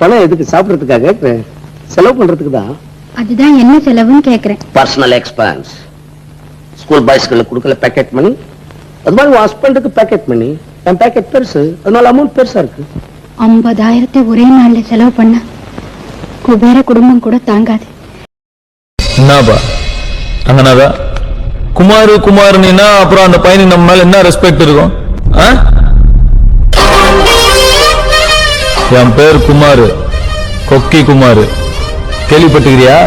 பணம் எதுக்கு சாப்பிடறதுக்காக? செலவு பண்றதுக்கு தான் அதுதான் என்ன செலவுன்னு கேக்குறேன். பர்சனல் எக்ஸ்பென்ஸ் ஸ்கூல் பாய்ஸ்களுக்கு கொடுக்கல பேக்கெட் மணி அது மாதிரி உன் ஹஸ்பண்டுக்கு பேக்கெட் மணி என் பேக்கெட் பெருசு. அதனால அமௌண்ட் பெருசா இருக்கு. ஐம்பதாயிரத்தை ஒரே நாள்ல செலவு பண்ண குபேர குடும்பம் கூட தாங்காது. என்னப்பா அங்கனாதா குமாரு குமாருன்னா அப்புறம் அந்த பையனுக்கு நம்ம மேல என்ன ரெஸ்பெக்ட் இருக்கும்? ஆ? என் பேர் குமாரு கொக்கி குமாரு. கேள்விப்பட்டுக்கிறியா